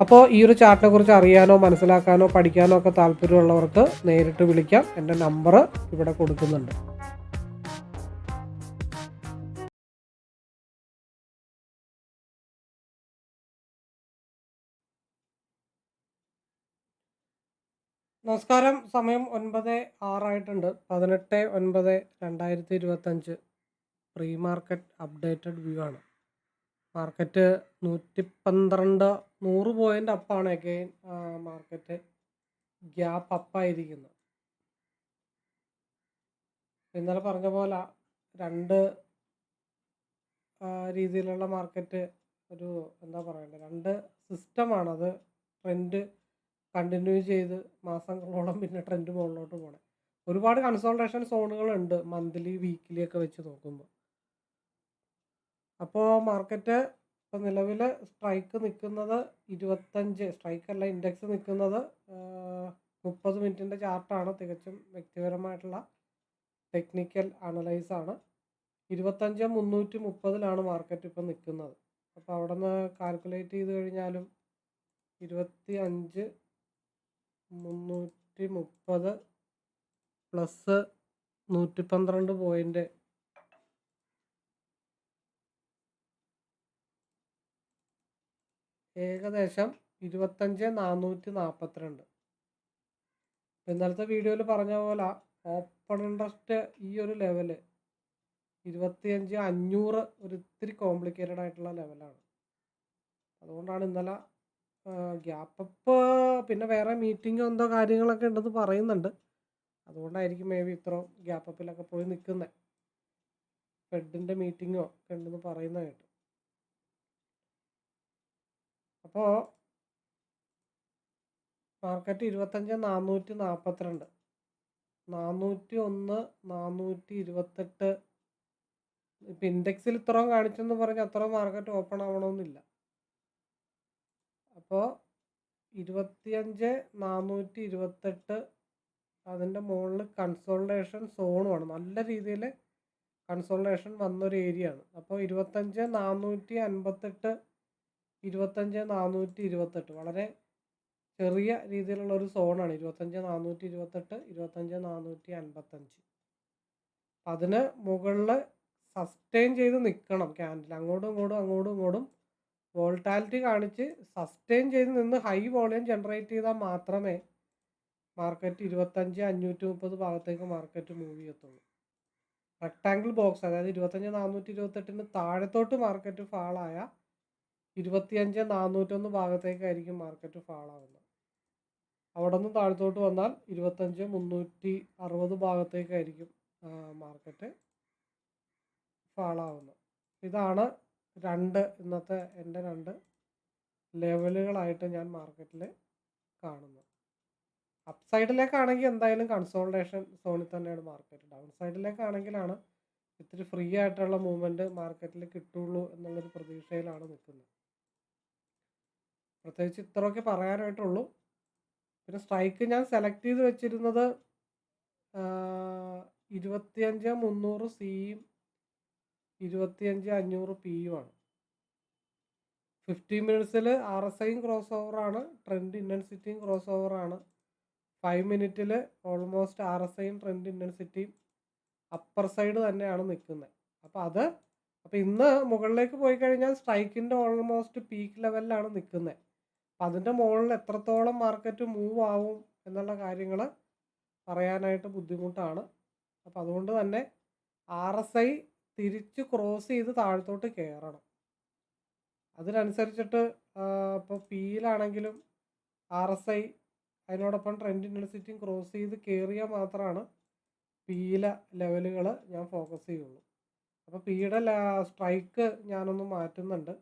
അപ്പോൾ ഈ ഒരു ചാർട്ടിനെ കുറിച്ച് അറിയാനോ മനസ്സിലാക്കാനോ പഠിക്കാനോ ഒക്കെ താല്പര്യമുള്ളവർക്ക് നേരിട്ട് വിളിക്കാം. എന്റെ നമ്പർ ഇവിടെ കൊടുക്കുന്നുണ്ട്. നമസ്കാരം. സമയം ഒൻപത് ആറായിട്ടുണ്ട്. പതിനെട്ട് ഒൻപത് രണ്ടായിരത്തി ഇരുപത്തഞ്ച് പ്രീ മാർക്കറ്റ് അപ്ഡേറ്റഡ് വ്യൂ ആണ്. മാർക്കറ്റ് നൂറ്റി പന്ത്രണ്ട് നൂറ് പോയിന്റ് അപ്പാണ് അഗെയിൻ മാർക്കറ്റ് ഗ്യാപ്പ് അപ്പായിരിക്കുന്നത് ഇന്നലെ പറഞ്ഞ പോലെ രണ്ട് രീതിയിലുള്ള മാർക്കറ്റ് ഒരു എന്താ പറയണ്ടത് രണ്ട് സിസ്റ്റമാണത് ട്രെൻഡ് കണ്ടിന്യൂ ചെയ്ത് മാസങ്ങളോളം പിന്നെ ട്രെൻഡ് മുകളിലോട്ട് പോകണം ഒരുപാട് കൺസോൾട്ടേഷൻ സോണുകളുണ്ട് മന്ത്ലി വീക്കിലി ഒക്കെ വെച്ച് നോക്കുമ്പോൾ അപ്പോൾ മാർക്കറ്റ് ഇപ്പോൾ നിലവിൽ സ്ട്രൈക്ക് നിൽക്കുന്നത് ഇരുപത്തഞ്ച് സ്ട്രൈക്കല്ല ഇൻഡെക്സ് നിൽക്കുന്നത് മുപ്പത് മിനിറ്റിന്റെ ചാർട്ടാണ്. തികച്ചും വ്യക്തിപരമായിട്ടുള്ള ടെക്നിക്കൽ അനലൈസ് ആണ് ഇരുപത്തഞ്ച് മുന്നൂറ്റി മുപ്പതിലാണ് മാർക്കറ്റ് ഇപ്പോൾ നിൽക്കുന്നത് അപ്പോൾ അവിടെ നിന്ന് കാൽക്കുലേറ്റ് ചെയ്ത് കഴിഞ്ഞാലും ഇരുപത്തി അഞ്ച് മുന്നൂറ്റി മുപ്പത് പ്ലസ് നൂറ്റി പന്ത്രണ്ട് പോയിന്റ് ഏകദേശം ഇരുപത്തഞ്ച് നാനൂറ്റി നാൽപ്പത്തിരണ്ട് ഇന്നലത്തെ വീഡിയോയിൽ പറഞ്ഞ പോലെ ഓപ്പൺ ഇൻട്രസ്റ്റ് ഈ ഒരു ലെവൽ ഇരുപത്തിയഞ്ച് അഞ്ഞൂറ് ഒരു ഇത്തിരി കോംപ്ലിക്കേറ്റഡ് ആയിട്ടുള്ള ലെവലാണ്. അതുകൊണ്ടാണ് ഇന്നലെ ഗ്യാപ്പ് അപ്പ് പിന്നെ വേറെ മീറ്റിംഗ് എന്തോ കാര്യങ്ങളൊക്കെ ഉണ്ടെന്ന് പറയുന്നുണ്ട്. അതുകൊണ്ടായിരിക്കും മേ ബി ഇത്രയും ഗ്യാപ്പ് അപ്പിലൊക്കെ പോയി നിൽക്കുന്നത് ഫെഡിന്റെ മീറ്റിങ്ങോ ഉണ്ടെന്ന് പറയുന്ന കേട്ടു. അപ്പോൾ മാർക്കറ്റ് ഇരുപത്തഞ്ച് നാനൂറ്റി നാൽപ്പത്തിരണ്ട് നാനൂറ്റി ഒന്ന് നാനൂറ്റി ഇരുപത്തെട്ട് ഇപ്പം ഇൻഡെക്സിൽ ഇത്രയും കാണിച്ചെന്ന് പറഞ്ഞ് അത്ര മാർക്കറ്റ് ഓപ്പൺ ആവണമെന്നില്ല അപ്പോൾ ഇരുപത്തിയഞ്ച് നാനൂറ്റി ഇരുപത്തെട്ട് അതിന്റെ മുകളിൽ കൺസോൾട്ടേഷൻ സോണുമാണ് നല്ല രീതിയിൽ കൺസോൾട്ടേഷൻ വന്നൊരു ഏരിയ ആണ് അപ്പോൾ ഇരുപത്തഞ്ച് നാനൂറ്റി അൻപത്തെട്ട് ഇരുപത്തഞ്ച് നാനൂറ്റി ഇരുപത്തെട്ട്. വളരെ ചെറിയ രീതിയിലുള്ള ഒരു സോണാണ്. ഇരുപത്തഞ്ച് നാനൂറ്റി ഇരുപത്തെട്ട് ഇരുപത്തഞ്ച് നാനൂറ്റി അൻപത്തഞ്ച്. അതിന് മുകളിൽ സസ്റ്റെയിൻ ചെയ്ത് നിൽക്കണം ക്യാൻഡിൽ. അങ്ങോട്ടും ഇങ്ങോട്ടും അങ്ങോട്ടും ഇങ്ങോട്ടും വോൾട്ടാലിറ്റി കാണിച്ച് സസ്റ്റെയിൻ ചെയ്ത് നിന്ന് ഹൈ വോളിയം ജനറേറ്റ് ചെയ്താൽ മാത്രമേ മാർക്കറ്റ് ഇരുപത്തഞ്ച് അഞ്ഞൂറ്റി മുപ്പത് ഭാഗത്തേക്ക് മാർക്കറ്റ് മൂവ് ചെയ്യത്തുള്ളൂ. റെക്ടാങ്കിൾ ബോക്സ് അതായത് ഇരുപത്തഞ്ച് നാനൂറ്റി ഇരുപത്തെട്ടിന് താഴത്തോട്ട് മാർക്കറ്റ് ഫാളായ ഇരുപത്തിയഞ്ച് നാനൂറ്റൊന്ന് ഭാഗത്തേക്കായിരിക്കും മാർക്കറ്റ് ഫാളാവുന്നത് അവിടെ നിന്ന് താഴത്തോട്ട് വന്നാൽ ഇരുപത്തഞ്ച് മുന്നൂറ്റി അറുപത് ഭാഗത്തേക്കായിരിക്കും മാർക്കറ്റ് ഫാളാവുന്നത് ഇതാണ് രണ്ട് ഇന്നത്തെ എന്റെ രണ്ട് ലെവലുകളായിട്ട് ഞാൻ മാർക്കറ്റിൽ കാണുന്നത്. അപ്പ് സൈഡിലേക്കാണെങ്കിൽ എന്തായാലും കൺസോൾട്ടേഷൻ സോണിൽ തന്നെയാണ് മാർക്കറ്റ് ഡൗൺ സൈഡിലേക്കാണെങ്കിലാണ് ഇത്തിരി ഫ്രീ ആയിട്ടുള്ള മൂവ്മെന്റ് മാർക്കറ്റിൽ കിട്ടുള്ളൂ എന്നുള്ളൊരു പ്രതീക്ഷയിലാണ് നിൽക്കുന്നത്. പ്രത്യേകിച്ച് ഇത്രയൊക്കെ പറയാനായിട്ടുള്ളൂ. പിന്നെ സ്ട്രൈക്ക് ഞാൻ സെലക്ട് ചെയ്ത് വെച്ചിരുന്നത് ഇരുപത്തിയഞ്ച് മുന്നൂറ് സിയും ഇരുപത്തിയഞ്ച് അഞ്ഞൂറ് പിയുമാണ് ഫിഫ്റ്റീൻ മിനിറ്റ്സിൽ ആർ എസ് ഐയും ക്രോസ് ഓവറാണ് ട്രെൻഡ് ഇന്റൻസിറ്റിയും ക്രോസ് ഓവറാണ് ഫൈവ് മിനിറ്റിൽ ഓൾമോസ്റ്റ് ആർ എസ് ഐയും ട്രെൻഡ് ഇന്റൻസിറ്റിയും അപ്പർ സൈഡ് തന്നെയാണ് നിൽക്കുന്നത്. അപ്പോൾ അത് അപ്പോൾ ഇന്ന് മുകളിലേക്ക് പോയി കഴിഞ്ഞാൽ സ്ട്രൈക്കിന്റെ ഓൾമോസ്റ്റ് പീക്ക് ലെവലിലാണ് നിൽക്കുന്നത്. അതിന്റെ മുകളിൽ എത്രത്തോളം മാർക്കറ്റ് മൂവ് ആവും എന്നുള്ള കാര്യങ്ങൾ പറയാനായിട്ട് ബുദ്ധിമുട്ടാണ്. അപ്പോൾ അതുകൊണ്ട് തന്നെ ആർ എസ് ഐ തിരിച്ച് ക്രോസ് ചെയ്ത് താഴത്തോട്ട് കയറണം അതിനനുസരിച്ചിട്ട് ഇപ്പോൾ പിയിലാണെങ്കിലും ആർ എസ് ഐ അതിനോടൊപ്പം ട്രെൻഡ് ഇന്റൻസിറ്റിയും ക്രോസ് ചെയ്ത് കയറിയാൽ മാത്രമാണ് പിയിലെ ലെവലുകൾ ഞാൻ ഫോക്കസ് ചെയ്യുള്ളൂ. അപ്പോൾ പിയുടെ സ്ട്രൈക്ക് ഞാനൊന്ന് മാറ്റുന്നുണ്ട്.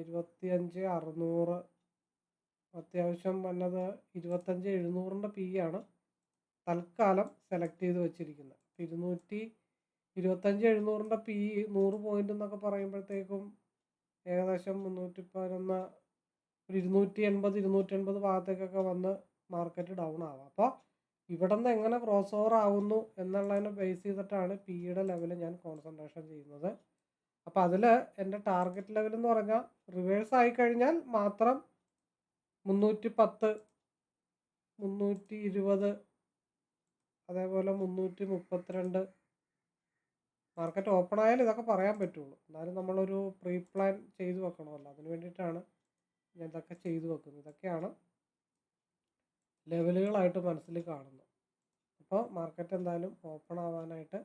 ഇരുപത്തിയഞ്ച് അറുന്നൂറ്. അത്യാവശ്യം വന്നത് ഇരുപത്തഞ്ച് എഴുന്നൂറിന്റെ പി ആണ്. തൽക്കാലം സെലക്ട് ചെയ്ത് വെച്ചിരിക്കുന്നത് ഇരുന്നൂറ്റി ഇരുപത്തഞ്ച് എഴുന്നൂറിന്റെ പി നൂറ് പോയിന്റ് എന്നൊക്കെ പറയുമ്പോഴത്തേക്കും ഏകദേശം മുന്നൂറ്റി പതിനൊന്ന് ഒരു ഇരുന്നൂറ്റി എൺപത് ഇരുന്നൂറ്റി എൺപത് ഭാഗത്തേക്കൊക്കെ വന്ന് മാർക്കറ്റ് ഡൗൺ ആവാം. അപ്പോൾ ഇവിടെ നിന്ന് എങ്ങനെ ക്രോസ് ഓവർ ആവുന്നു എന്നുള്ളതിനെ ബേസ് ചെയ്തിട്ടാണ് പിയുടെ ലെവൽ ഞാൻ കോൺസെൻട്രേഷൻ ചെയ്യുന്നത്. അപ്പോൾ അതിൽ എന്റെ ടാർഗറ്റ് ലെവൽ എന്ന് പറഞ്ഞാൽ റിവേഴ്സ് ആയി കഴിഞ്ഞാൽ മാത്രം മുന്നൂറ്റി പത്ത് മുന്നൂറ്റി ഇരുപത് അതേപോലെ മുന്നൂറ്റി മുപ്പത്തിരണ്ട് മാർക്കറ്റ് ഓപ്പൺ ആയാലും ഇതൊക്കെ പറയാൻ പറ്റുള്ളൂ. എന്നാലും നമ്മളൊരു പ്രീ പ്ലാൻ ചെയ്തു വെക്കണമല്ലോ. അതിന് വേണ്ടിയിട്ടാണ് ഞാൻ ഇതൊക്കെ ചെയ്തു വെക്കുന്നത്. ഇതൊക്കെയാണ് ലെവലുകളായിട്ട് മനസ്സിൽ കാണുന്നത്. അപ്പോൾ മാർക്കറ്റ് എന്തായാലും ഓപ്പൺ ആവാനായിട്ട്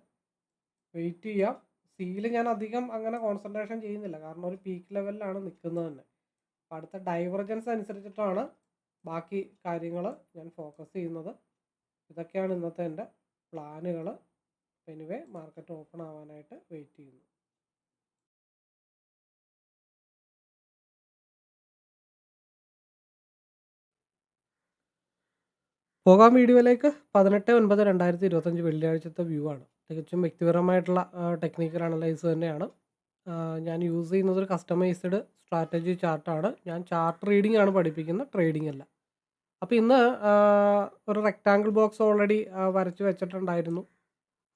വെയിറ്റ് ചെയ്യാം. സിയിൽ ഞാൻ അധികം അങ്ങനെ കോൺസെൻട്രേഷൻ ചെയ്യുന്നില്ല. കാരണം ഒരു പീക്ക് ലെവലിലാണ് നിൽക്കുന്നത് തന്നെ. അപ്പോൾ അടുത്ത ഡൈവർജൻസ് അനുസരിച്ചിട്ടാണ് ബാക്കി കാര്യങ്ങൾ ഞാൻ ഫോക്കസ് ചെയ്യുന്നത്. ഇതൊക്കെയാണ് ഇന്നത്തെ എന്റെ പ്ലാനുകൾ എനിവേ മാർക്കറ്റ് ഓപ്പൺ ആവാനായിട്ട് വെയിറ്റ് ചെയ്യുന്നു. പോകാം വീഡിയോയിലേക്ക്. പതിനെട്ട് ഒൻപത് രണ്ടായിരത്തി ഇരുപത്തഞ്ച് വെള്ളിയാഴ്ചത്തെ വ്യൂ ആണ്. തികച്ചും വ്യക്തിപരമായിട്ടുള്ള ടെക്നിക്കൽ അനലൈസ് തന്നെയാണ്. ഞാൻ യൂസ് ചെയ്യുന്നത് ഒരു കസ്റ്റമൈസ്ഡ് സ്ട്രാറ്റജി ചാർട്ടാണ് ഞാൻ ചാർട്ട് റീഡിംഗ് ആണ് പഠിപ്പിക്കുന്നത് ട്രേഡിംഗ് അല്ല. അപ്പോൾ ഇന്ന് ഒരു റെക്റ്റാങ്കിൾ ബോക്സ് ഓൾറെഡി വരച്ച് വെച്ചിട്ടുണ്ടായിരുന്നു.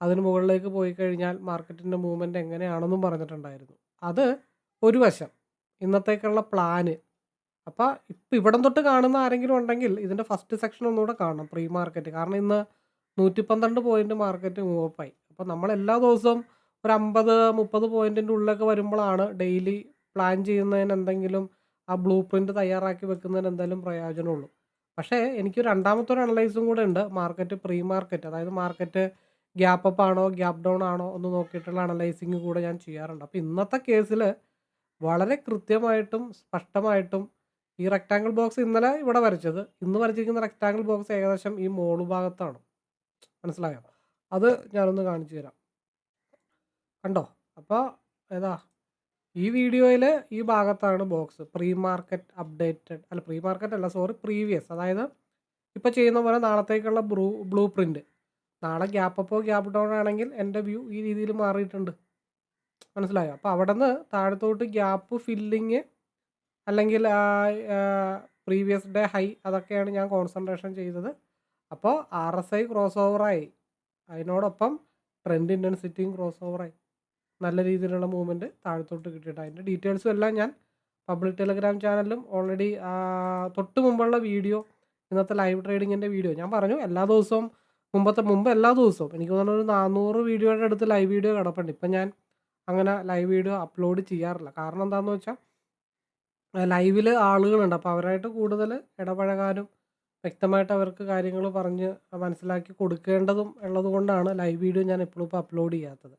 അതിന് മുകളിലേക്ക് പോയി കഴിഞ്ഞാൽ മാർക്കറ്റിന്റെ മൂവ്മെന്റ് എങ്ങനെയാണെന്നും പറഞ്ഞിട്ടുണ്ടായിരുന്നു. അത് ഒരു വശം ഇന്നത്തേക്കുള്ള പ്ലാന് അപ്പോൾ ഇപ്പം ഇവിടം തൊട്ട് കാണുന്ന ആരെങ്കിലും ഉണ്ടെങ്കിൽ ഇതിന്റെ ഫസ്റ്റ് സെക്ഷൻ ഒന്നുകൂടെ കാണണം പ്രീ മാർക്കറ്റ് കാരണം ഇന്ന് നൂറ്റി പന്ത്രണ്ട് പോയിന്റ് മാർക്കറ്റ് മൂവ് അപ്പ് ആയി. അപ്പോൾ നമ്മൾ എല്ലാ ദിവസവും ഒരു അമ്പത് മുപ്പത് പോയിന്റിന്റെ ഉള്ളിലൊക്കെ വരുമ്പോഴാണ് ഡെയിലി പ്ലാൻ ചെയ്യുന്നതിന് എന്തെങ്കിലും ആ ബ്ലൂ പ്രിന്റ് തയ്യാറാക്കി വെക്കുന്നതിന് എന്തെങ്കിലും പ്രയോജനമുള്ളൂ. പക്ഷേ എനിക്ക് രണ്ടാമത്തെ ഒരു അനലൈസും കൂടെ ഉണ്ട്. മാർക്കറ്റ് പ്രീ മാർക്കറ്റ് അതായത് മാർക്കറ്റ് ഗ്യാപ്പ് അപ്പ് ആണോ ഗ്യാപ്പ് ഡൗൺ ആണോ എന്ന് നോക്കിയിട്ടുള്ള അനലൈസിങ് കൂടെ ഞാൻ ചെയ്യാറുണ്ട്. അപ്പോൾ ഇന്നത്തെ കേസിൽ വളരെ കൃത്യമായിട്ടും സ്പഷ്ടമായിട്ടും ഈ റെക്റ്റാങ്കിൾ ബോക്സ് ഇന്നലെ ഇവിടെ വരച്ചത്. ഇന്ന് വരച്ചിരിക്കുന്ന റെക്റ്റാങ്കിൾ ബോക്സ് ഏകദേശം ഈ മോൾ ഭാഗത്താണ്. മനസ്സിലായോ? അത് ഞാനൊന്ന് കാണിച്ചു തരാം. കണ്ടോ? അപ്പോൾ ഏതാ? ഈ വീഡിയോയിൽ ഈ ഭാഗത്താണ് ബോക്സ് പ്രീ മാർക്കറ്റ് അപ്ഡേറ്റഡ് അല്ല പ്രീ മാർക്കറ്റ് അല്ല സോറി പ്രീവിയസ് അതായത് ഇപ്പോൾ ചെയ്യുന്ന പോലെ നാളത്തേക്കുള്ള ബ്ലൂ ബ്ലൂ പ്രിന്റ് നാളെ ഗ്യാപ്പ് അപ്പോ ഗ്യാപ്പ് ഡൗൺ ആണെങ്കിൽ എന്റെ വ്യൂ ഈ രീതിയിൽ മാറിയിട്ടുണ്ട്. മനസ്സിലായോ? അപ്പോൾ അവിടെ നിന്ന് താഴത്തോട്ട് ഗ്യാപ്പ് ഫില്ലിങ് അല്ലെങ്കിൽ പ്രീവിയസ് ഡേ ഹൈ അതൊക്കെയാണ് ഞാൻ കോൺസെൻട്രേഷൻ ചെയ്തത്. അപ്പോൾ ആർ എസ് ഐ ക്രോസ് ഓവറായി അതിനോടൊപ്പം ട്രെൻഡ് ഇന്റൻസിറ്റിയും ക്രോസ് ഓവറായി നല്ല രീതിയിലുള്ള മൂവ്മെന്റ് താഴത്തോട്ട് കിട്ടിയിട്ട് അതിന്റെ ഡീറ്റെയിൽസും എല്ലാം ഞാൻ പബ്ലിക് ടെലിഗ്രാം ചാനലിലും ഓൾറെഡി തൊട്ട് മുമ്പുള്ള വീഡിയോ ഇന്നത്തെ ലൈവ് ട്രേഡിങ്ങിന്റെ വീഡിയോ ഞാൻ പറഞ്ഞു. എല്ലാ ദിവസവും മുമ്പത്തെ മുമ്പ് എല്ലാ ദിവസവും എനിക്ക് തോന്നുന്നു ഒരു നാനൂറ് വീഡിയോയുടെ അടുത്ത് ലൈവ് വീഡിയോ കിടപ്പുണ്ട്. ഇപ്പം ഞാൻ അങ്ങനെ ലൈവ് വീഡിയോ അപ്ലോഡ് ചെയ്യാറില്ല. കാരണം എന്താണെന്ന് വെച്ചാൽ ലൈവിൽ ആളുകളുണ്ട്. അപ്പോൾ അവരായിട്ട് കൂടുതൽ ഇടപഴകാനും വ്യക്തമായിട്ട് അവർക്ക് കാര്യങ്ങൾ പറഞ്ഞ് മനസ്സിലാക്കി കൊടുക്കേണ്ടതും ഉള്ളത് കൊണ്ടാണ് ലൈവ് വീഡിയോ ഞാൻ എപ്പോഴും ഇപ്പോൾ അപ്ലോഡ് ചെയ്യാത്തത്.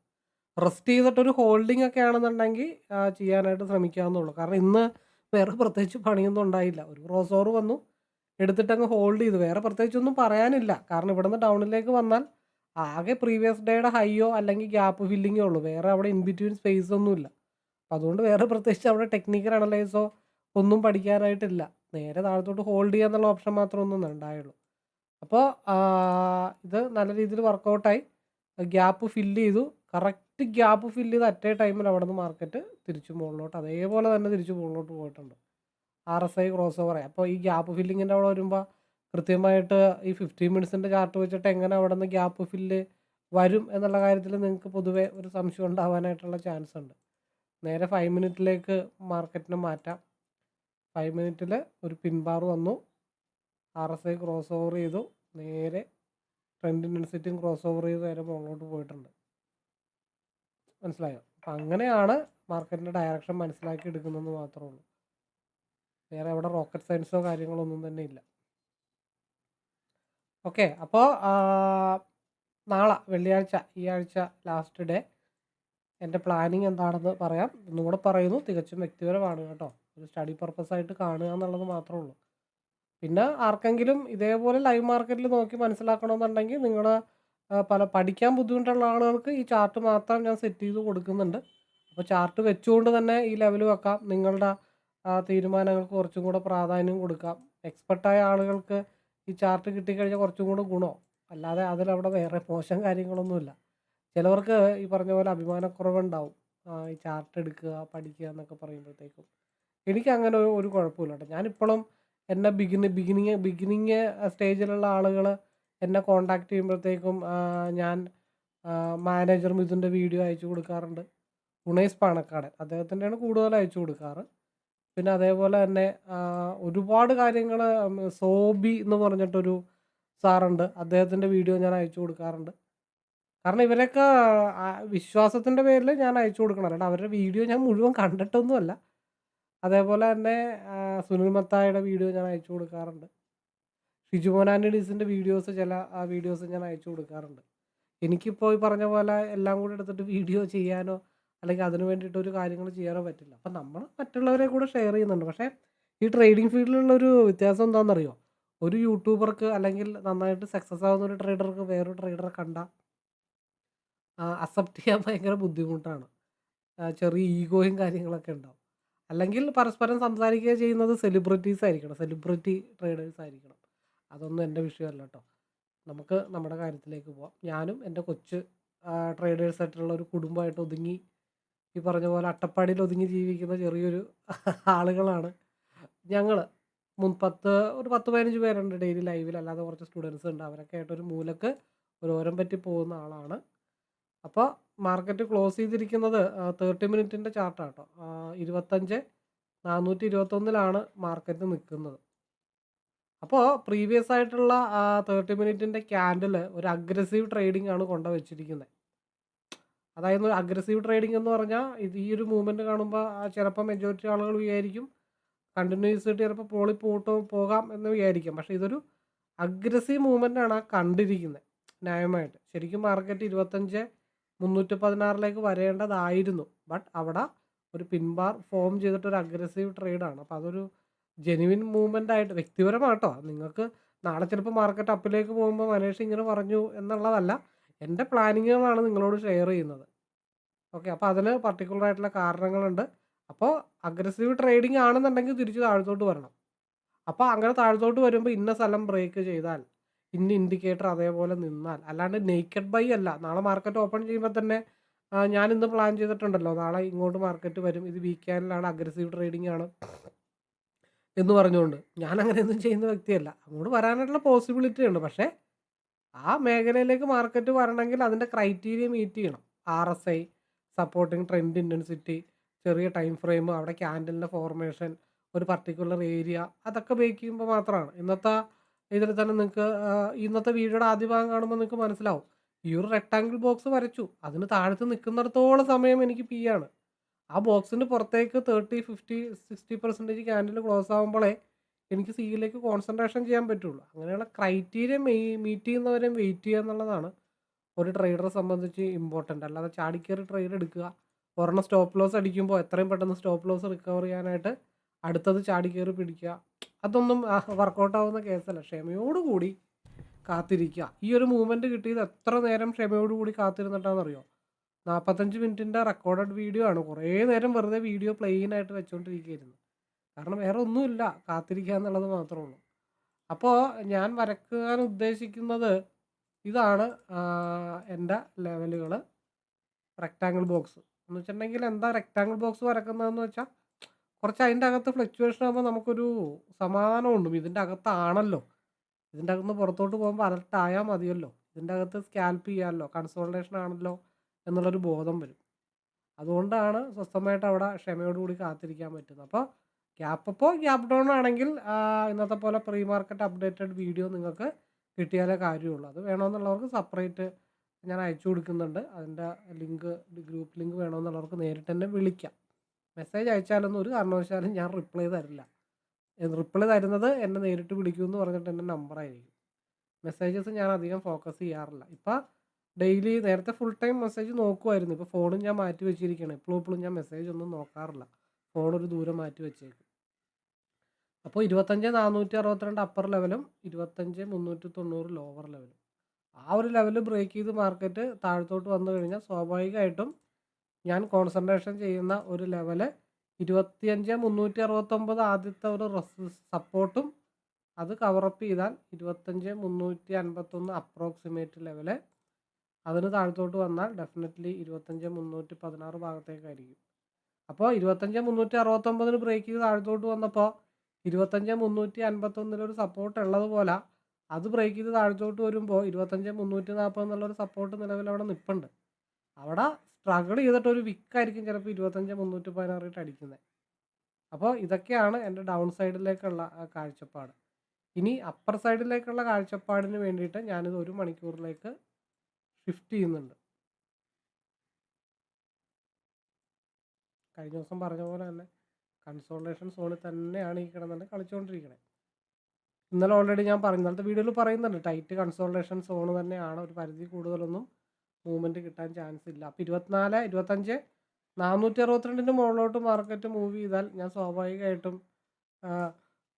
റെസ്റ്റ് ചെയ്തിട്ടൊരു ഹോൾഡിംഗ് ഒക്കെ ആണെന്നുണ്ടെങ്കിൽ ചെയ്യാനായിട്ട് ശ്രമിക്കാവുന്നുള്ളൂ കാരണം ഇന്ന് വേറെ പ്രത്യേകിച്ച് പണിയൊന്നും ഉണ്ടായില്ല. ഒരു ക്രോസ് ഓവർ വന്നു. എടുത്തിട്ട് അങ്ങ് ഹോൾഡ് ചെയ്തു. വേറെ പ്രത്യേകിച്ചൊന്നും പറയാനില്ല. കാരണം ഇവിടുന്ന് ടൗണിലേക്ക് വന്നാൽ ആകെ പ്രീവിയസ് ഡേയുടെ ഹൈയോ അല്ലെങ്കിൽ ഗ്യാപ്പ് ഫില്ലിങ്ങോ ഉള്ളൂ. വേറെ അവിടെ ഇൻ ബിറ്റ്വീൻ സ്പേസ് ഒന്നുമില്ല. അപ്പം അതുകൊണ്ട് വേറെ പ്രത്യേകിച്ച് അവിടെ ടെക്നിക്കൽ അനലൈസോ ഒന്നും പഠിക്കാനായിട്ടില്ല. നേരെ താഴത്തോട്ട് ഹോൾഡ് ചെയ്യുക എന്നുള്ള ഓപ്ഷൻ മാത്രം ഒന്നും ഉണ്ടായുള്ളൂ. അപ്പോൾ ഇത് നല്ല രീതിയിൽ വർക്കൗട്ടായി ഗ്യാപ്പ് ഫില്ല് ചെയ്തു. കറക്റ്റ് ഗ്യാപ്പ് ഫില്ല് ചെയ്ത് അറ്റേ ടൈമിൽ അവിടെ നിന്ന് മാർക്കറ്റ് തിരിച്ചു മുകളിലോട്ട് അതേപോലെ തന്നെ തിരിച്ചു മുകളിലോട്ട് പോയിട്ടുണ്ട്. R S I cross over അപ്പോൾ ഈ ഗ്യാപ്പ് ഫില്ലിങ്ങിന്റെ അവിടെ വരുമ്പോൾ കൃത്യമായിട്ട് ഈ ഫിഫ്റ്റീൻ മിനിറ്റ്സിന്റെ ചാർട്ട് വെച്ചിട്ട് എങ്ങനെ അവിടെ നിന്ന് ഗ്യാപ്പ് ഫില്ല് വരും എന്നുള്ള കാര്യത്തിൽ നിങ്ങൾക്ക് പൊതുവേ ഒരു സംശയം ഉണ്ടാവാനായിട്ടുള്ള ചാൻസ് ഉണ്ട്. നേരെ ഫൈവ് മിനിറ്റിലേക്ക് മാർക്കറ്റിനെ മാറ്റാം. ഫൈവ് മിനിറ്റിൽ ഒരു പിൻബാർ വന്നു. R S I cross over ചെയ്തു. നേരെ ട്രെൻഡ് ഇൻഡൻസിറ്റിയും ക്രോസ് ഓവർ ചെയ്ത് നേരെ മുകളിലോട്ട് പോയിട്ടുണ്ട്. മനസ്സിലായോ? അപ്പം അങ്ങനെയാണ് മാർക്കറ്റിന്റെ ഡയറക്ഷൻ മനസ്സിലാക്കി എടുക്കുന്നതെന്ന് മാത്രമേ ഉള്ളൂ. വേറെ എവിടെ റോക്കറ്റ് സയൻസോ കാര്യങ്ങളോ ഒന്നും തന്നെ ഇല്ല. ഓക്കെ അപ്പോൾ നാളെ വെള്ളിയാഴ്ച ഈ ആഴ്ച ലാസ്റ്റ് ഡേ എന്റെ പ്ലാനിങ് എന്താണെന്ന് പറയാം. ഒന്നുകൂടെ പറയുന്നു. തികച്ചും വ്യക്തിപരമാണ് കേട്ടോ. ഒരു സ്റ്റഡി പർപ്പസ് ആയിട്ട് കാണുക എന്നുള്ളത് മാത്രമേ ഉള്ളൂ. പിന്നെ ആർക്കെങ്കിലും ഇതേപോലെ ലൈവ് മാർക്കറ്റിൽ നോക്കി മനസ്സിലാക്കണമെന്നുണ്ടെങ്കിൽ നിങ്ങൾ പല പഠിക്കാൻ ബുദ്ധിമുട്ടുള്ള ആളുകൾക്ക് ഈ ചാർട്ട് മാത്രം ഞാൻ സെറ്റ് ചെയ്ത് കൊടുക്കുന്നുണ്ട്. അപ്പോൾ ചാർട്ട് വെച്ചുകൊണ്ട് തന്നെ ഈ ലെവൽ വെക്കാം. നിങ്ങളുടെ തീരുമാനങ്ങൾക്ക് കുറച്ചും കൂടെ പ്രാധാന്യം കൊടുക്കാം. എക്സ്പെർട്ടായ ആളുകൾക്ക് ഈ ചാർട്ട് കിട്ടിക്കഴിഞ്ഞാൽ കുറച്ചും കൂടെ ഗുണം? അല്ലാതെ അതിലവിടെ വേറെ മോശം കാര്യങ്ങളൊന്നുമില്ല. ചിലവർക്ക് ഈ പറഞ്ഞ പോലെ അഭിമാനക്കുറവുണ്ടാവും. ഈ ചാർട്ട് എടുക്കുക പഠിക്കുക എന്നൊക്കെ പറയുമ്പോഴത്തേക്കും. എനിക്ക് അങ്ങനെ ഒരു ഒരു കുഴപ്പമില്ല കേട്ടോ. ഞാനിപ്പോഴും എന്നെ ബിഗിന് ബിഗിനിങ് ബിഗിനിങ് സ്റ്റേജിലുള്ള ആളുകൾ എന്നെ കോണ്ടാക്ട് ചെയ്യുമ്പോഴത്തേക്കും ഞാൻ മാനേജർ മിഥുന്റെ വീഡിയോ അയച്ചു കൊടുക്കാറുണ്ട്. ഉണേസ് പാണക്കാടൻ. അദ്ദേഹത്തിന്റെയാണ് കൂടുതൽ അയച്ചു കൊടുക്കാറ്. പിന്നെ അതേപോലെ തന്നെ ഒരുപാട് കാര്യങ്ങൾ സോബി എന്ന് പറഞ്ഞിട്ടൊരു സാറുണ്ട്. അദ്ദേഹത്തിന്റെ വീഡിയോ ഞാൻ അയച്ചു കൊടുക്കാറുണ്ട്. കാരണം ഇവരൊക്കെ വിശ്വാസത്തിന്റെ പേരിൽ ഞാൻ അയച്ചു കൊടുക്കണം അല്ലാണ്ട് അവരുടെ വീഡിയോ ഞാൻ മുഴുവൻ കണ്ടിട്ടൊന്നുമല്ല. അതേപോലെ തന്നെ സുനിൽ മത്തായുടെ വീഡിയോ ഞാൻ അയച്ചു കൊടുക്കാറുണ്ട്. ഷിജുമോൻ ആന്റണീസിന്റെ വീഡിയോസ് ചില ആ വീഡിയോസ് ഞാൻ അയച്ചു കൊടുക്കാറുണ്ട്. എനിക്കിപ്പോൾ ഈ പറഞ്ഞ പോലെ എല്ലാം കൂടി എടുത്തിട്ട് വീഡിയോ ചെയ്യാനോ അല്ലെങ്കിൽ അതിന് വേണ്ടിയിട്ട് ഒരു കാര്യങ്ങൾ ചെയ്യാനോ പറ്റില്ല. അപ്പം നമ്മൾ മറ്റുള്ളവരെ കൂടെ ഷെയർ ചെയ്യുന്നുണ്ട്. പക്ഷേ ഈ ട്രേഡിംഗ് ഫീൽഡിലുള്ള ഒരു വ്യത്യാസം എന്താണെന്നറിയോ ഒരു യൂട്യൂബർക്ക് അല്ലെങ്കിൽ നന്നായിട്ട് സക്സസ് ആവുന്ന ഒരു ട്രേഡർക്ക് വേറൊരു ട്രേഡറെ കണ്ട അക്സെപ്റ്റ് ചെയ്യാൻ ഭയങ്കര ബുദ്ധിമുട്ടാണ്. ചെറിയ ഈഗോയും കാര്യങ്ങളൊക്കെ ഉണ്ടാവും. അല്ലെങ്കിൽ പരസ്പരം സംസാരിക്കുക ചെയ്യുന്നത് സെലിബ്രിറ്റീസ് ആയിരിക്കണം. സെലിബ്രിറ്റി ട്രേഡേഴ്സ് ആയിരിക്കണം. അതൊന്നും എന്റെ വിഷയമല്ല കേട്ടോ നമുക്ക് നമ്മുടെ കാര്യത്തിലേക്ക് പോവാം. ഞാനും എന്റെ കൊച്ച് ട്രേഡേഴ്സ് ആയിട്ടുള്ള ഒരു കുടുംബമായിട്ട് ഒതുങ്ങി ഈ പറഞ്ഞ പോലെ അട്ടപ്പാടിയിൽ ഒതുങ്ങി ജീവിക്കുന്ന ചെറിയൊരു ആളുകളാണ് ഞങ്ങൾ മുൻ പത്ത് ഒരു പത്ത് പതിനഞ്ച് പേരുണ്ട് ഡെയിലി ലൈവിൽ അല്ലാതെ കുറച്ച് സ്റ്റുഡൻസ് ഉണ്ട്. അവരൊക്കെ ആയിട്ടൊരു മൂലക്ക് ഒരു ഓരം പറ്റി പോകുന്ന ആളാണ്. അപ്പോൾ മാർക്കറ്റ് ക്ലോസ് ചെയ്തിരിക്കുന്നത് തേർട്ടി മിനിറ്റിന്റെ ചാർട്ടാട്ടോ. ഇരുപത്തഞ്ച് നാനൂറ്റി ഇരുപത്തൊന്നിലാണ് മാർക്കറ്റ് നിൽക്കുന്നത് അപ്പോൾ പ്രീവിയസ് ആയിട്ടുള്ള തേർട്ടി മിനിറ്റിന്റെ ക്യാൻഡിൽ ഒരു അഗ്രസീവ് ട്രേഡിംഗ് ആണ് കൊണ്ടുവച്ചിരിക്കുന്നത്. അതായത് അതായത് അഗ്രസീവ് ട്രേഡിംഗ് എന്ന് പറഞ്ഞാൽ ഇത് ഈ ഒരു മൂവ്മെന്റ് കാണുമ്പോൾ ചിലപ്പോൾ മെജോറിറ്റി ആളുകൾ വിചാരിക്കും കണ്ടിന്യൂസ് ആയിട്ട് ചിലപ്പോൾ പോളി പോട്ടോ പോകാം എന്ന് വിചാരിക്കാം. പക്ഷേ ഇതൊരു അഗ്രസീവ് മൂവ്മെന്റ് ആണ് ആ കണ്ടിരിക്കുന്നത് ന്യായമായിട്ട്. ശരിക്കും മാർക്കറ്റ് ഇരുപത്തഞ്ച് മുന്നൂറ്റി പതിനാറിലേക്ക് വരേണ്ടതായിരുന്നു. ബട്ട് അവിടെ ഒരു പിൻബാർ ഫോം ചെയ്തിട്ട് ഒരു അഗ്രസീവ് ട്രേഡാണ് അപ്പോൾ അതൊരു ജെനുവിൻ മൂവ്മെന്റ് ആയിട്ട് വ്യക്തിപരമാട്ടോ നിങ്ങൾക്ക് നാളെ ചിലപ്പോൾ മാർക്കറ്റ് അപ്പിലേക്ക് പോകുമ്പോൾ മനേഷ് ഇങ്ങനെ പറഞ്ഞു എന്നുള്ളതല്ല. എന്റെ പ്ലാനിങ്ങുകളാണ് നിങ്ങളോട് ഷെയർ ചെയ്യുന്നത്. ഓക്കെ അപ്പോൾ അതിന് പർട്ടിക്കുലർ ആയിട്ടുള്ള കാരണങ്ങളുണ്ട്. അപ്പോൾ അഗ്രസീവ് ട്രേഡിംഗ് ആണെന്നുണ്ടെങ്കിൽ തിരിച്ച് താഴത്തോട്ട് വരണം. അപ്പോൾ അങ്ങനെ താഴത്തോട്ട് വരുമ്പോൾ ഇന്ന സ്ഥലം ബ്രേക്ക് ചെയ്താൽ ഇന്ന ഇൻഡിക്കേറ്റർ അതേപോലെ നിന്നാൽ. അല്ലാണ്ട് നെയ്ക്കഡ് ബൈ അല്ല. നാളെ മാർക്കറ്റ് ഓപ്പൺ ചെയ്യുമ്പോൾ തന്നെ ഞാൻ ഇന്ന് പ്ലാൻ ചെയ്തിട്ടുണ്ടല്ലോ നാളെ ഇങ്ങോട്ട് മാർക്കറ്റ് വരും. ഇത് വീക്കാനിലാണ് അഗ്രസീവ് ട്രേഡിംഗ് ആണ് എന്ന് പറഞ്ഞുകൊണ്ട്. ഞാൻ അങ്ങനെയൊന്നും ചെയ്യുന്ന വ്യക്തിയല്ല. അങ്ങോട്ട് വരാനായിട്ടുള്ള പോസിബിലിറ്റി ഉണ്ട്. പക്ഷേ ആ മേഖലയിലേക്ക് മാർക്കറ്റ് വരണമെങ്കിൽ അതിന്റെ ക്രൈറ്റീരിയ മീറ്റ് ചെയ്യണം. R S I supporting trend intensity ചെറിയ ടൈം ഫ്രെയിം അവിടെ ക്യാൻഡലിന്റെ ഫോർമേഷൻ ഒരു പർട്ടിക്കുലർ ഏരിയ അതൊക്കെ ബേക്ക് ചെയ്യുമ്പോൾ മാത്രമാണ്. ഇന്നത്തെ ഇതിൽ തന്നെ നിങ്ങൾക്ക് ഇന്നത്തെ വീഡിയോയുടെ ആദ്യ ഭാഗം കാണുമ്പോൾ നിങ്ങൾക്ക് മനസ്സിലാവും. ഈ ഒരു റെക്ടാങ്കിൾ ബോക്സ് വരച്ചു. അതിന് താഴത്ത് നിൽക്കുന്നിടത്തോളം സമയം എനിക്ക് പി ആണ്. ആ ബോക്സിന് പുറത്തേക്ക് thirty fifty sixty percentage candle close ആകുമ്പോഴേ എനിക്ക് സിയിലേക്ക് കോൺസെൻട്രേഷൻ ചെയ്യാൻ പറ്റുള്ളൂ. അങ്ങനെയുള്ള ക്രൈറ്റീരിയ മീറ്റ് ചെയ്യുന്നവരെയും വെയിറ്റ് ചെയ്യുക എന്നുള്ളതാണ് ഒരു ട്രേഡറെ സംബന്ധിച്ച് ഇമ്പോർട്ടന്റ് അല്ലാതെ ചാടിക്കയറി ട്രേഡ് എടുക്കുക. ഒരെണ്ണം സ്റ്റോപ്പ് ലോസ് അടിക്കുമ്പോൾ എത്രയും പെട്ടെന്ന് സ്റ്റോപ്പ് ലോസ് റിക്കവർ ചെയ്യാനായിട്ട് അടുത്തത് ചാടിക്കയറി പിടിക്കുക. അതൊന്നും വർക്കൗട്ട് ആവുന്ന കേസല്ല. ക്ഷമയോടുകൂടി കാത്തിരിക്കുക. ഈ ഒരു മൂവ്മെന്റ് കിട്ടിയത് എത്ര നേരം ക്ഷമയോടുകൂടി കാത്തിരുന്നിട്ടാണെന്നറിയോ നാൽപ്പത്തഞ്ച് മിനിറ്റിന്റെ റെക്കോർഡഡ് വീഡിയോ ആണ്. കുറേ നേരം വെറുതെ വീഡിയോ പ്ലെയിൻ ആയിട്ട് വെച്ചുകൊണ്ടിരിക്കുകയായിരുന്നു കാരണം വേറെ ഒന്നുമില്ല. കാത്തിരിക്കുക എന്നുള്ളത് മാത്രമേ ഉള്ളൂ. അപ്പോൾ ഞാൻ വരക്കാൻ ഉദ്ദേശിക്കുന്നത് ഇതാണ് എന്റെ ലെവലുകൾ റെക്റ്റാങ്കിൾ ബോക്സ്. എന്ന് വെച്ചിട്ടുണ്ടെങ്കിൽ എന്താ റെക്റ്റാങ്കിൾ ബോക്സ് വരക്കുന്നതെന്ന് വെച്ചാൽ കുറച്ച് അതിന്റെ അകത്ത് ഫ്ലക്ച്വേഷൻ ആകുമ്പോൾ നമുക്കൊരു സമാധാനം ഉണ്ട് ഇതിന്റെ അകത്താണല്ലോ ഇതിന്റെ അകത്ത് പുറത്തോട്ട് പോകുമ്പോൾ അലർട്ടായാൽ മതിയല്ലോ. ഇതിന്റെ അകത്ത് സ്കാൽപ്പ് ചെയ്യാമല്ലോ കൺസോൾട്ടേഷൻ ആണല്ലോ എന്നുള്ളൊരു ബോധം വരും. അതുകൊണ്ടാണ് സ്വസ്ഥമായിട്ട് അവിടെ ക്ഷമയോടുകൂടി കാത്തിരിക്കാൻ പറ്റുന്നത്. അപ്പോൾ ഗ്യാപ്പ് അപ്പോൾ ഗ്യാപ്പ് ഡൗൺ ആണെങ്കിൽ ഇന്നത്തെ പോലെ പ്രീ മാർക്കറ്റ് അപ്ഡേറ്റഡ് വീഡിയോ നിങ്ങൾക്ക് കിട്ടിയാലേ കാര്യമുള്ളൂ. അത് വേണമെന്നുള്ളവർക്ക് സെപ്പറേറ്റ് ഞാൻ അയച്ചു കൊടുക്കുന്നുണ്ട്. അതിന്റെ ലിങ്ക് ഗ്രൂപ്പ് ലിങ്ക് വേണമെന്നുള്ളവർക്ക് നേരിട്ട് തന്നെ വിളിക്കാം. മെസ്സേജ് അയച്ചാലൊന്നും ഒരു കാരണവശാലും ഞാൻ റിപ്ലൈ തരില്ല. റിപ്ലൈ തരുന്നത് എന്നെ നേരിട്ട് വിളിക്കുമെന്ന് പറഞ്ഞിട്ട് എന്റെ നമ്പറായിരിക്കും. മെസ്സേജസ് ഞാൻ അധികം ഫോക്കസ് ചെയ്യാറില്ല. ഇപ്പം ഡെയിലി നേരത്തെ ഫുൾ ടൈം മെസ്സേജ് നോക്കുമായിരുന്നു ഇപ്പോൾ ഫോണും ഞാൻ മാറ്റി വെച്ചിരിക്കുകയാണ് എപ്പോഴും എപ്പോഴും ഞാൻ മെസ്സേജ് ഒന്നും നോക്കാറില്ല. ഫോൺ ഒരു ദൂരം മാറ്റി വെച്ചേക്കും. അപ്പോൾ ഇരുപത്തഞ്ച് നാനൂറ്റി അറുപത്തിരണ്ട് അപ്പർ ലെവലും ഇരുപത്തഞ്ച് മുന്നൂറ്റി തൊണ്ണൂറ് ലോവർ ലെവലും ആ ഒരു ലെവൽ ബ്രേക്ക് ചെയ്ത് മാർക്കറ്റ് താഴത്തോട്ട് വന്നു കഴിഞ്ഞാൽ സ്വാഭാവികമായിട്ടും ഞാൻ കോൺസെൻട്രേഷൻ ചെയ്യുന്ന ഒരു ലെവൽ ഇരുപത്തിയഞ്ച് മുന്നൂറ്റി അറുപത്തൊമ്പത് ആദ്യത്തെ ഒരു സപ്പോർട്ടും അത് കവറപ്പ് ചെയ്താൽ ഇരുപത്തഞ്ച് മുന്നൂറ്റി അൻപത്തൊന്ന് അപ്രോക്സിമേറ്റ് ലെവൽ അതിന് താഴത്തോട്ട് വന്നാൽ ഡെഫിനറ്റ്ലി ഇരുപത്തഞ്ച് മുന്നൂറ്റി പതിനാറ് ഭാഗത്തേക്കായിരിക്കും. അപ്പോൾ ഇരുപത്തഞ്ച് മുന്നൂറ്റി അറുപത്തൊമ്പതിന് ബ്രേക്ക് ചെയ്ത് താഴത്തോട്ട് വന്നപ്പോൾ ഇരുപത്തഞ്ച് മുന്നൂറ്റി അൻപത്തൊന്നിലൊരു സപ്പോർട്ട് ഉള്ളതുപോലെ അത് ബ്രേക്ക് ചെയ്ത് താഴത്തോട്ട് വരുമ്പോൾ ഇരുപത്തഞ്ച് മുന്നൂറ്റി നാൽപ്പത് എന്നുള്ളൊരു സപ്പോർട്ട് നിലവിൽ അവിടെ നിൽപ്പുണ്ട് അവിടെ സ്ട്രഗിൾ ചെയ്തിട്ട് ഒരു വിക്കായിരിക്കും ചിലപ്പോൾ ഇരുപത്തഞ്ച് മുന്നൂറ്റി പതിനാറിട്ട് അടിക്കുന്നത് അപ്പോൾ ഇതൊക്കെയാണ് എന്റെ ഡൗൺ സൈഡിലേക്കുള്ള കാഴ്ചപ്പാട്. ഇനി അപ്പർ സൈഡിലേക്കുള്ള കാഴ്ചപ്പാടിന് വേണ്ടിയിട്ട് ഞാനിത് ഒരു മണിക്കൂറിലേക്ക് ഷിഫ്റ്റ് ചെയ്യുന്നുണ്ട്. കഴിഞ്ഞ ദിവസം പറഞ്ഞ പോലെ തന്നെ കൺസോൾട്ടേഷൻ സോണിൽ തന്നെയാണ് ഈ കിടന്നുണ്ട് കളിച്ചുകൊണ്ടിരിക്കുന്നത് ഇന്നലെ ഓൾറെഡി ഞാൻ പറഞ്ഞു വീഡിയോയിൽ പറയുന്നുണ്ട് ടൈറ്റ് കൺസോൾട്ടേഷൻ സോൺ തന്നെയാണ് ഒരു പരിധി കൂടുതലൊന്നും മൂവ്മെന്റ് കിട്ടാൻ ചാൻസ് ഇല്ല അപ്പോൾ ഇരുപത്തിനാല് ഇരുപത്തഞ്ച് നാനൂറ്റി അറുപത്തിരണ്ടിന് മുകളിലോട്ട് മാർക്കറ്റ് മൂവ് ചെയ്താൽ ഞാൻ സ്വാഭാവികമായിട്ടും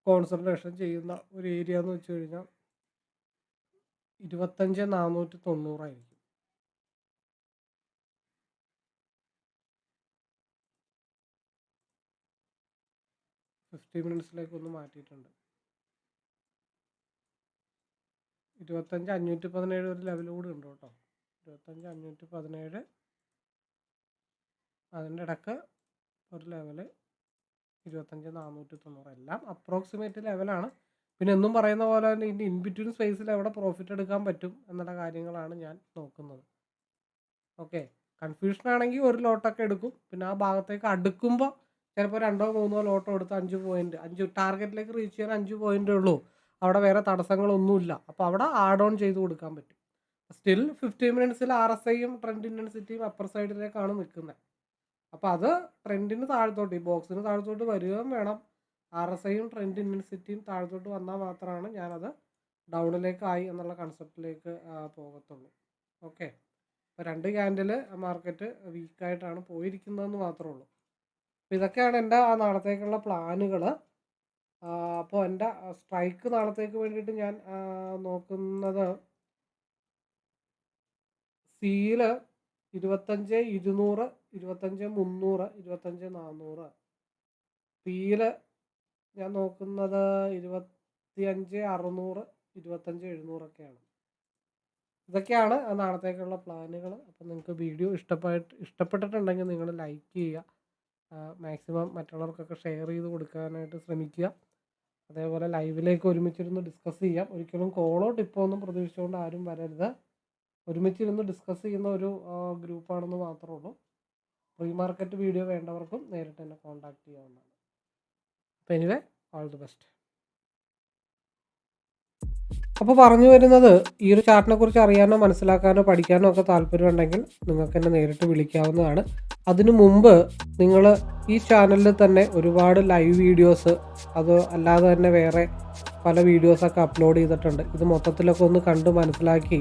കോൺസെൻട്രേഷൻ ചെയ്യുന്ന ഒരു ഏരിയ എന്ന് വെച്ച് കഴിഞ്ഞാൽ ഇരുപത്തഞ്ച് നാനൂറ്റി തൊണ്ണൂറായിരിക്കും ഫിഫ്റ്റി മിനിറ്റ്സിലേക്ക് ഒന്ന് മാറ്റിയിട്ടുണ്ട്. ഇരുപത്തഞ്ച് അഞ്ഞൂറ്റി പതിനേഴ് ഒരു ലെവൽ കൂടി ഉണ്ട് കേട്ടോ. ഇരുപത്തഞ്ച് അഞ്ഞൂറ്റി പതിനേഴ്. അതിന്റെ ഇടയ്ക്ക് ഒരു ലെവൽ ഇരുപത്തഞ്ച് നാനൂറ്റി തൊണ്ണൂറ്. എല്ലാം അപ്രോക്സിമേറ്റ് ലെവലാണ്. പിന്നെ എന്നും പറയുന്ന പോലെ തന്നെ ഇതിന്റെ ഇൻ ബിറ്റ്വീൻ സ്പേസിൽ എവിടെ പ്രോഫിറ്റ് എടുക്കാൻ പറ്റും എന്നുള്ള കാര്യങ്ങളാണ് ഞാൻ നോക്കുന്നത്. ഓക്കെ. കൺഫ്യൂഷൻ ആണെങ്കിൽ ഒരു ലോട്ടൊക്കെ എടുക്കും. പിന്നെ ആ ഭാഗത്തേക്ക് അടുക്കുമ്പോൾ ചിലപ്പോൾ രണ്ടോ മൂന്നോ ലോട്ടോ എടുത്ത് അഞ്ച് പോയിന്റ് അഞ്ച് ടാർഗറ്റിലേക്ക് റീച്ച് ചെയ്യാൻ അഞ്ച് പോയിന്റേ ഉള്ളൂ. അവിടെ വേറെ തടസ്സങ്ങളൊന്നുമില്ല. അപ്പോൾ അവിടെ ആഡ് ഓൺ ചെയ്ത് കൊടുക്കാൻ പറ്റും. സ്റ്റിൽ ഫിഫ്റ്റീൻ മിനിറ്റ്സിൽ ആർ എസ് ഐയും ട്രെൻഡ് ഇന്റൻസിറ്റിയും അപ്പർ സൈഡിലേക്കാണ് നിൽക്കുന്നത്. അപ്പോൾ അത് ട്രെൻഡിന് താഴത്തോട്ട് ഈ ബോക്സിന് താഴത്തോട്ട് വരികയും വേണം. ആർ എസ് ഐയും ട്രെൻഡ് ഇന്റൻസിറ്റിയും താഴത്തോട്ട് വന്നാൽ മാത്രമാണ് ഞാനത് ഡൗണിലേക്കായി എന്നുള്ള കൺസെപ്റ്റിലേക്ക് പോകത്തുള്ളൂ. ഓക്കെ അപ്പോൾ രണ്ട് ക്യാൻഡിൽ മാർക്കറ്റ് വീക്കായിട്ടാണ് പോയിരിക്കുന്നതെന്ന് മാത്രമേ ഉള്ളൂ. അപ്പോൾ ഇതൊക്കെയാണ് എന്റെ ആ നാളത്തേക്കുള്ള പ്ലാനുകൾ അപ്പോൾ എന്റെ സ്ട്രൈക്ക് നാളത്തേക്ക് വേണ്ടിയിട്ട് ഞാൻ നോക്കുന്നത് സിയിൽ ഇരുപത്തഞ്ച് ഇരുന്നൂറ് ഇരുപത്തഞ്ച് മുന്നൂറ് ഇരുപത്തഞ്ച് നാന്നൂറ്. പിയിൽ ഞാൻ നോക്കുന്നത് ഇരുപത്തി അഞ്ച് അറുന്നൂറ് ഇരുപത്തഞ്ച് എഴുന്നൂറൊക്കെയാണ്. ഇതൊക്കെയാണ് നാളത്തേക്കുള്ള പ്ലാനുകൾ അപ്പോൾ നിങ്ങൾക്ക് വീഡിയോ ഇഷ്ടപ്പെട്ട് ഇഷ്ടപ്പെട്ടിട്ടുണ്ടെങ്കിൽ നിങ്ങൾ ലൈക്ക് ചെയ്യുക. മാക്സിമം മറ്റുള്ളവർക്കൊക്കെ ഷെയർ ചെയ്ത് കൊടുക്കാനായിട്ട് ശ്രമിക്കുക. അതേപോലെ ലൈവിലേക്ക് ഒരുമിച്ചിരുന്ന് ഡിസ്കസ് ചെയ്യാം. ഒരിക്കലും കോളോ ടിപ്പോ ഒന്നും പ്രതീക്ഷിച്ചുകൊണ്ട് ആരും വരരുത്. ഒരുമിച്ചിരുന്ന് ഡിസ്കസ് ചെയ്യുന്ന ഒരു ഗ്രൂപ്പാണെന്ന് മാത്രമേ ഉള്ളൂ. പ്രീ മാർക്കറ്റ് വീഡിയോ വേണ്ടവർക്കും നേരിട്ട് എന്നെ കോൺടാക്ട് ചെയ്യാവുന്നതാണ്. അപ്പോൾ എനിവേ ഓൾ ദി ബെസ്റ്റ് അപ്പോൾ പറഞ്ഞു വരുന്നത് ഈ ഒരു ചാർട്ടിനെ കുറിച്ച് അറിയാനോ മനസ്സിലാക്കാനോ പഠിക്കാനോ ഒക്കെ താല്പര്യമുണ്ടെങ്കിൽ നിങ്ങൾക്ക് എന്നെ നേരിട്ട് വിളിക്കാവുന്നതാണ്. അതിനു മുമ്പ് നിങ്ങൾ ഈ ചാനലിൽ തന്നെ ഒരുപാട് ലൈവ് വീഡിയോസ് അത് അല്ലാതെ തന്നെ വേറെ പല വീഡിയോസൊക്കെ അപ്ലോഡ് ചെയ്തിട്ടുണ്ട്. ഇത് മൊത്തത്തിലൊക്കെ ഒന്ന് കണ്ട് മനസ്സിലാക്കി